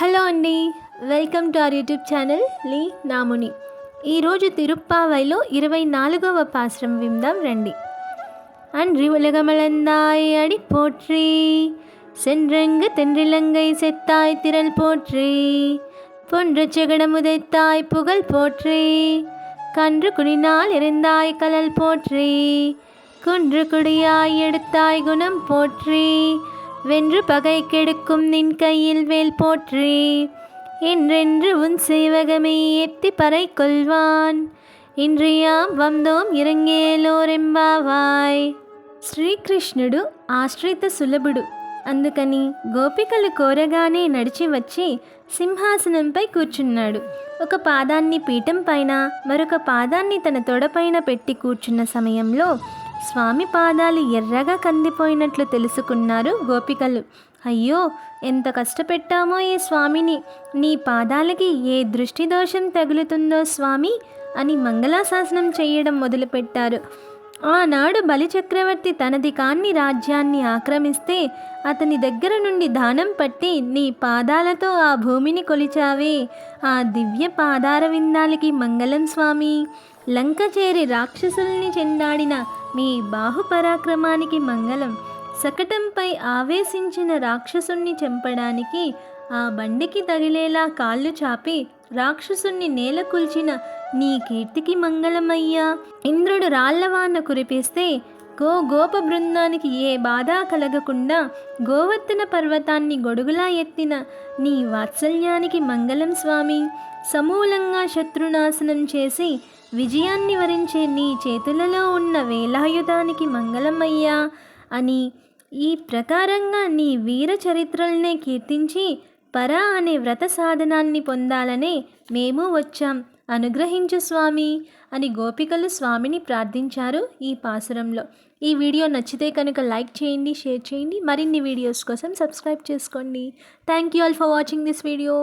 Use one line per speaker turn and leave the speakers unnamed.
Hello అండి welcome to our YouTube channel లీ నాముని ఈరోజు తిరుప్పావైలో ఇరవై నాలుగవ పాశ్రం విందాం రండి அன்றி உலகமளந்தாய் அடி போற்றி சென்றங்கு தென்றிலங்கை செத்தாய் திரள் போற்றி பொன்ற செகடமுதைத்தாய் புகழ் போற்றி கன்று குடினால் இருந்தாய் கலல் போற்றி குன்று குடியாய் எடுத்தாய் குணம் போற்றி வென்று பகை கெடுக்கும் நின் கையில் வேல் போற்றி என்றென்று உன் சேவகமே எத்தி பறை கொள்வான் ఇంద్రియాం వందోం ఇరంగేలోరెంబావాయ్ శ్రీకృష్ణుడు ఆశ్రిత సులభుడు అందుకని గోపికలు కోరగానే నడిచి వచ్చి సింహాసనంపై కూర్చున్నాడు ఒక పాదాన్ని పీఠం పైన మరొక పాదాన్ని తన తొడపైన పెట్టి కూర్చున్న సమయంలో స్వామి పాదాలు ఎర్రగా కందిపోయినట్లు తెలుసుకున్నారు గోపికలు. అయ్యో ఎంత కష్టపెట్టామో ఈ స్వామిని. నీ పాదాలకి ఏ దృష్టి దోషం తగులుతుందో స్వామి అని మంగళాశాసనం చేయడం మొదలుపెట్టారు. ఆనాడు బలిచక్రవర్తి తనది కాన్ని రాజ్యాన్ని ఆక్రమిస్తే అతని దగ్గర నుండి దానం పట్టి నీ పాదాలతో ఆ భూమిని కొలిచావే. ఆ దివ్య పాదార విందాలకి మంగళం స్వామి. లంక చేరి రాక్షసుల్ని చెందాడిన మీ బాహుపరాక్రమానికి మంగళం. శకటంపై ఆవేశించిన రాక్షసుణ్ణి చంపడానికి ఆ బండికి తగిలేలా కాళ్ళు చాపి రాక్షసుణ్ణి నేల కూల్చిన నీ కీర్తికి మంగళమయ్యా. ఇంద్రుడు రాళ్ళవాన కురిపిస్తే గో గోప బృందానికి ఏ బాధ కలగకుండా గోవర్ధన పర్వతాన్ని గొడుగులా ఎత్తిన నీ వాత్సల్యానికి మంగళం స్వామి. సమూలంగా శత్రునాశనం చేసి విజయాన్ని వరించే నీ చేతులలో ఉన్న వేలాయుధానికి మంగళమయ్యా అని ఈ ప్రకారంగా నీ వీర చరిత్రలనే కీర్తించి పరా అనే వ్రత సాధనాన్ని పొందాలనే మేము వచ్చాం. అనుగ్రహించు స్వామి అని గోపికలు స్వామిని ప్రార్థించారు ఈ పాసురంలో. ఈ వీడియో నచ్చితే కనుక లైక్ చేయండి షేర్ చేయండి. మరిన్ని వీడియోస్ కోసం సబ్స్క్రైబ్ చేసుకోండి. Thank you all for watching this video.